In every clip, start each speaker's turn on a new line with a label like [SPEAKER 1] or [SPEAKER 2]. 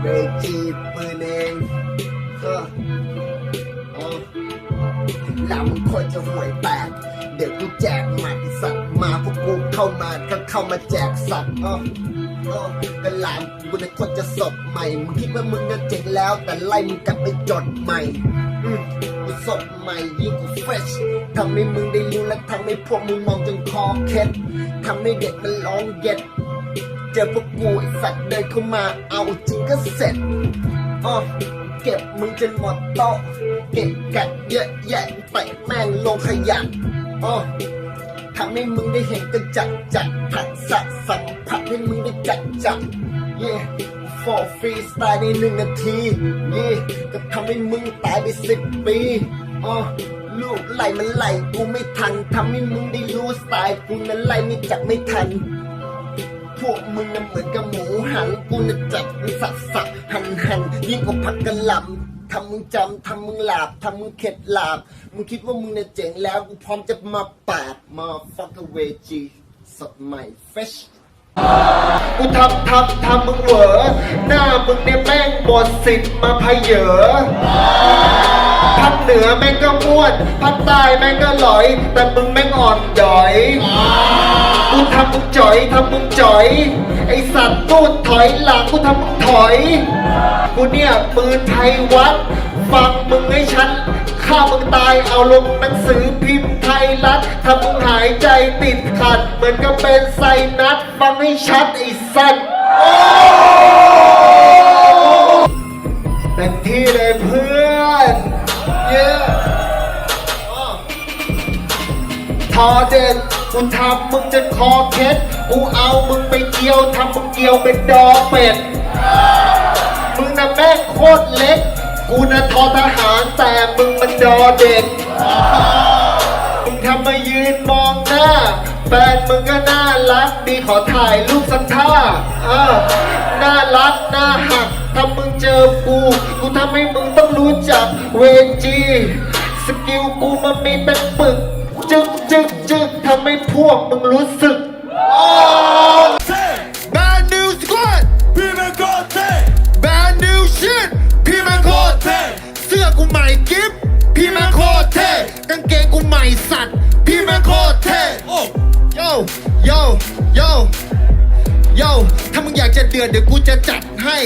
[SPEAKER 1] เวจีปืนเองเออเอาแล้วมึงควรจะห่วยแตกเดี๋ยวกูแจกหมัดสัตว์มาพวกกูเข้ามาก็เข้ามาแจกสัตว์ออเอกระหลามกูในคนจะสดใหม่ มึงคิดว่ามึงจะเจ๋งแล้ว แต่ไล่มึงกลับไปจดใหม่อืมกูสดใหม่ยิ่งกูเฟรชทำให้มึงได้รู้และทำให้พวกมึงมองจนคอเคล็ดทำให้เด็กมันร้องเย็ด เจอพวกกูไอ้สัตว์เดินเข้ามาเอาจริงก็เสร็จอ๋อเก็บมึงจนหมดโต๊ะเก็บกัดเยอะแยะไปแม่งลงขยะอ๋อทำให้มึงได้เห็นกันจัดจัดผัดสัตว์สัมผัสให้มึงได้จัดจัด yeah for free style ในหนึ่งนาที yeah ก็ทำให้มึงตายไปสิบปีอ๋อลูกไล่มันไล่กูไม่ทันทำให้มึงได้รู้สไตล์กูนั้นไล่ไม่จับไม่ทัน พวกมึงน่ะเหมือนกับหมูหันกูน่ะจับมึงสับสับหันหันยิ่งกว่าผักกะหล่ำทำมึงจำ ทำมึงหลาบ ทำมึงเข็ดหลาบ มึงคิดว่ามึงน่ะเจ๋งแล้ว กูพร้อมจะมาปาดมาฟักเวจีสดใหม่เฟชกูทำทำทำมึงเหวอหน้ามึงเนี่ยแม่งบดสิทธิ์มาพเยอภาคเหนือแม่งก็ม้วนภาคใต้แม่งก็หลอย แต่มึงแม่งอ่อนดอย กูทำมึงจ่อยทำมึงจ่อย ไอสัตว์ตูดถอยหลังกูทำมึงถอย กูเนี่ยปืนไทยวัด ฟังมึงให้ฉันฆ่ามึงตายเอาลงหนังสือพิมพ์ไทยรัฐทำมึงหายใจติดขัด เหมือนกับเป็นไซนัสฟังให้ชัดไอสัตว์เต็มที่เลยเพื่อนเย้พอเด็ด กูทำมึงจนคอเค็ดกูเอามึงไปเกี่ยวทำมึงเกี่ยวเป็นดอเป็ด มึงน่ะแม่งโคตรเล็ก กูน่ะทอทหารแต่มึงมันดอเด็ก มึงทำมายืนมองหน้า แฟนมึงก็น่ารักดีขอถ่ายรูปสักท่าเออน่ารักน่าหักถ้ามึงเจอกู กูทำให้มึงต้องรู้จักเวจีสกิลกูมันมีเป็นปึก จึกจึกจึกทำให้พวกมึงรู้สึก Bad News Squad
[SPEAKER 2] พี่แม่งโคตรเท่
[SPEAKER 1] Bad New Shit พี่แมันโคตรเท่เสื้อกูใหม่กิฟพี่แมันโคตรเท่กางเกงกูใหม่สัตว์ พี่แมันโคตรเท่
[SPEAKER 2] โอ้
[SPEAKER 1] โยโยโยโยถ้ามึงอยากจะเดือดเดี๋ยวกูจะจัดให้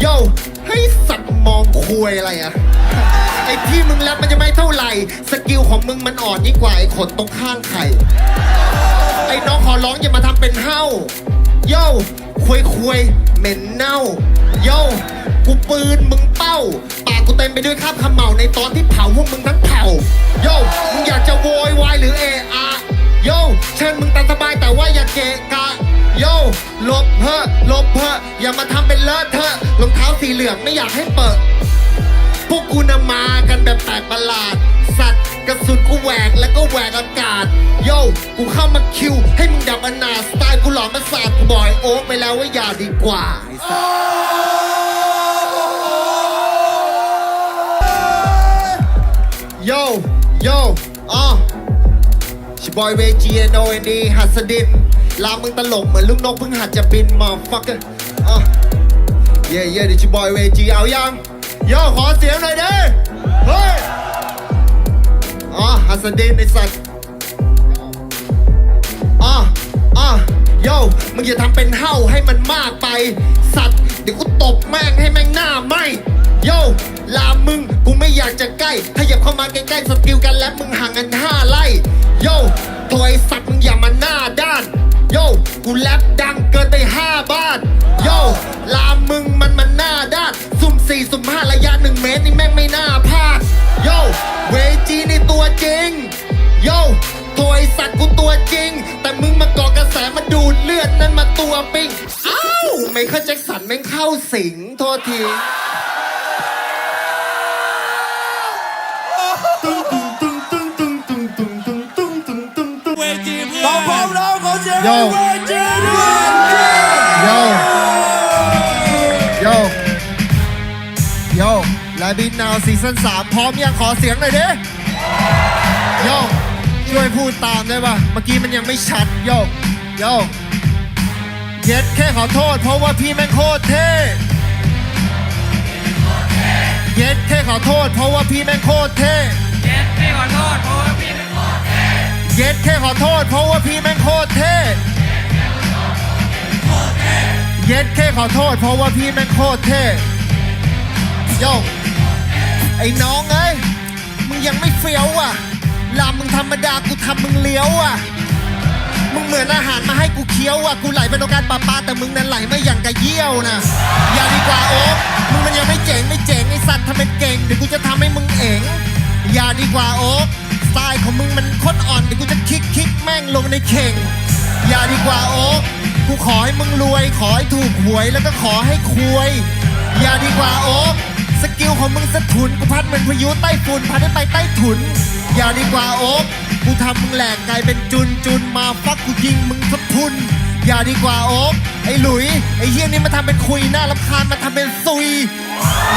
[SPEAKER 1] โยให้สัตว์มองคุยอะไรอะไอที่มึงแรปมันจะไม่เท่าไหร่ สกิลของมึงมันอ่อนยิ่งกว่าไอขนตรงข้างไข่ไอ้น้องขอร้องอย่ามาทำเป็นเฮ้าโย่คุยคุยเหม็นเน่าโย่กูปืนมึงเป้า ปากกูเต็มไปด้วยคราบขมเหลาในตอนที่เผาพวกมึงทั้งเผาโย่มึงอยากจะโวยวายหรือเออะโย่เชิญมึงตามสบายแต่ว่าอย่าเกะกะ โย่ลบเพอะลบเพอะอย่ามาทำเป็นเลอะเทอะรองเท้าสีเหลืองไม่อยากให้เปิด พวกกูนะมากันแบบแปลกประหลาด สัตว์กระสุนกูแหวกแล้วก็แหวกอากาศโย่กูเข้ามาคิว ให้มึงดับอนาสไตล์กูหลอนมาสาดกูบอยโอ๊กไปแล้วว่าอย่าดีกว่าไอ้สัสโย่โย่อ๋อชิบอยเวจีโนเอ็นดีหัสดิน ลามึงตลกเหมือนลูกนกเพิ่งหัดจะบินมาฟักเกอร์เย่เย่ดิชิบอยเวจีเอายังย่อขอเสียงหน่อยเด้เฮ้ยอ๋อฮัสดินไอสัตว์อ๋ออ๋อโย่มึงอย่าทำเป็นเห่าให้มันมากไปสัตว์เดี๋ยวกูตบแม่งให้แม่งหน้าไหมโย่ลามึงกูไม่อยากจะใกล้ ถ้าหยียบเข้ามาใกล้ๆสกิลกันแล้วมึงห่างกันห้าไล่โย่ตัวไอสัตว์มึงอย่ โยกูแรปดังเกินไปห้าบ้านโยลามมึงมันมันหน้าด้านสุ่มสี่สุ่มห้าระยะหนึ่งเมตรนี่แม่งไม่น่าพลาดโยเวจีในตัวจริงโยตัวไสัตว์กูตัวจริง แต่มึงมาก่อกระแสมาดูดเลือดนั่นมาตัวปิ้งอ้าวไม่เข้าแจ็คสันแม่งเข้าสิงโทษที
[SPEAKER 2] ตึงตึงตึงตึงตึงตึงตึง แล้วขอเสีย
[SPEAKER 1] โย่
[SPEAKER 2] ให้เวจีด้วย
[SPEAKER 1] โยโยโยลาบินนาวซีซั่นสามพร้อมยังขอเสียงหน่อยดิโยช่วยพูดตามได้ป่ะ เมื่อกี้มันยังไม่ชัดโยโยเย็ดแค่ขอโทษ เพราะว่าพี่แม่งโคตรเท่เย็ดแค่ขอโทษ เพราะว่าพี่แม่งโคตรเท่
[SPEAKER 3] เจ็ดไม่ขอโทษเพราะว่าพี่เป็นคน
[SPEAKER 1] เย็ดแค่ขอโทษเพราะว่าพี่ เย็ดแค่ขอโทษ เพราะว่าพี่แม่งโคตรเท่โยกไอ้น้องเอ้ย มึงยังไม่เฟี้ยวอะลามึงธรรมดากูทำมึงเลี้ยวอะ มึงเหมือนอาหารมาให้กูเคี้ยวอะ กูไหลเป็นโอกาสปลาปลาแต่มึงนั้นไหลไม่อย่างกะเยี่ยวนะอย่าดีกว่าโอ๊คมึงมันยังไม่เจ๋งไม่เจ๋งไอ้สัตว์ทำเป็นเก่งเดี๋ยวกูจะทำให้มึงเอ๋งอย่าดีกว่าโอ๊คสไตล์ของมึงมันโคตรอ่อนเดี๋ยวกูจะคิกคิกแม่งลงในเข่ง อย่าดีกว่าโอ๊คกูขอให้มึงรวย ขอให้ถูกหวยแล้วก็ขอให้ควย อย่าดีกว่าโอ๊คสกิลของมึงสะทุนกูพัดเหมือนพายุใต้ฝุ่นพัดให้ไปใต้ถุน อย่าดีกว่าโอ๊คกูทำมึงแหลกกลายเป็นจุนจุนมาฟักกูยิงมึงทับพุนอย่าดีกว่าโอ๊คไอ้หลุยไอ้เฮี้ยนี่มาทำเป็นคุยหน้ารำคาญมาทำเป็นซุย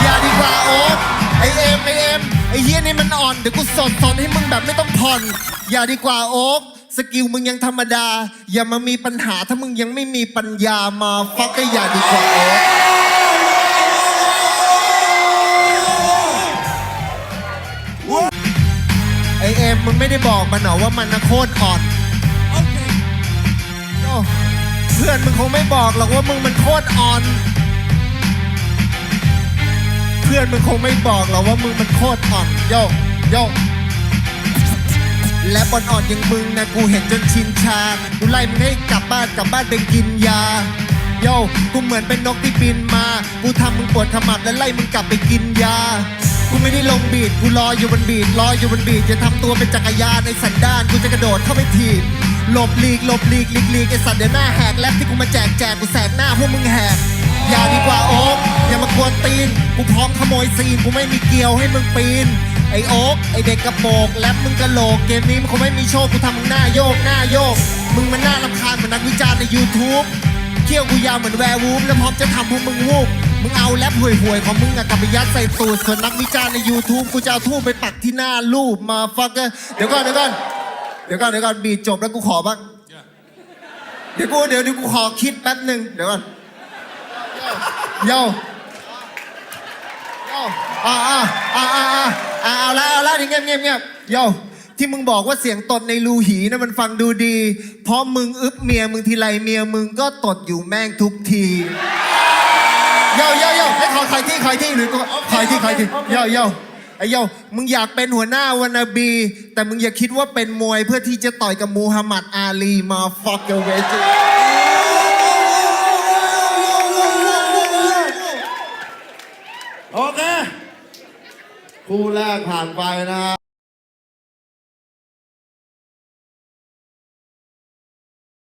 [SPEAKER 1] อย่าดีกว่าโอ๊คไอเอ็มไอเอ็มไอเฮียนี่มันอ่อนเดี๋ยวกูสอนสอนให้มึงแบบไม่ต้องผ่อน อย่าดีกว่าโอ๊ค สกิลมึงยังธรรมดา อย่ามามีปัญหาถ้ามึงยังไม่มีปัญญามาฟักก็อย่าดีกว่าโอ๊คไอเอ็มมึงไม่ได้บอกมันหรอว่ามันนะโคตรอ่อนโย่เพื่อนมึงคงไม่บอกหรอกว่ามึงมันโคตรอ่อน เพื่อนมึงคงไม่บอกหรอกว่ามึงมันโคตรอ่อนโยโย และบอลอ่อนอย่างมึงนะกูเห็นจนชินชากูไล่มึงให้กลับบ้านกลับบ้านไปกินยาโยกูเหมือนเป็นนกที่บินมา กูทำมึงปวดขมับและไล่มึงกลับไปกินยา กูไม่ได้ลงบีดกูรออยู่บนบีดรออยู่บนบีดจะทำตัวเป็นจักรยานในสันดานกูจะกระโดดเข้าไปถีบหลบหลีกหลบหลีกหลีกหลีกไอสัตว์เดี๋ยวหน้าแหกแลบที่กูมาแจกแจกกูแสกหน้าพวกมึงแหกอย่าดีกว่าโอ๊คอย่ามากวนตีน กูพร้อมขโมยซีนกูไม่มีเกลียวให้มึงปีน ไอโอ๊คไอเด็กกระโปงแลบมึงกระโหลกเกมนี้มันคงไม่มีโชคกูทำมึงหน้าโยกหน้าโยก มึงมันหน่ารำคาญเหมือนนักวิจารณ์ใน YouTube เขี้ยวกูยาวเหมือนแวร์วูฟแล้วพร้อมจะทำพวกมึงวูบมึงเอาแลบห่วยๆของมึงอะกลับไปยัดใส่ตูดส่วนนักวิจารณ์ใน YouTube กูจะเอาทูบไปปักที่หน้ารูปมาฟักเกอร์เดี๋ยวก่อนเดี๋ยวก่อนเดี๋ยวก่อนเดี๋ยวก่อนบีดจบแล้วกูขอบ้างเดี๋ยวกูเดี๋ยวเดี๋ยวกูขอคิดแป๊บหนึ่งเดี๋ยวก่อนโยโย่อ่าอ่าอ่าอ่าอ่า เอาละเอาละเงียบเงียบเงียบโยที่มึงบอกว่าเสียงตดในรูหีนะมันฟังดูดี เพราะมึงอึบเมียมึงทีไรเมียมึงก็ตดอยู่แม่งทุกทีโยโยโยให้ขอคอยที่คอยที่หรือก็คอยที่คอยที่โยโยไอ้โยมึงอยากเป็นหัวหน้าวานาบี แต่มึงอย่าคิดว่าเป็นมวยเพื่อที่จะต่อยกับมูฮัมหมัดอาลีมาฟักเกอร์เวจ
[SPEAKER 4] โอเค คู่แรกผ่านไปนะฮะ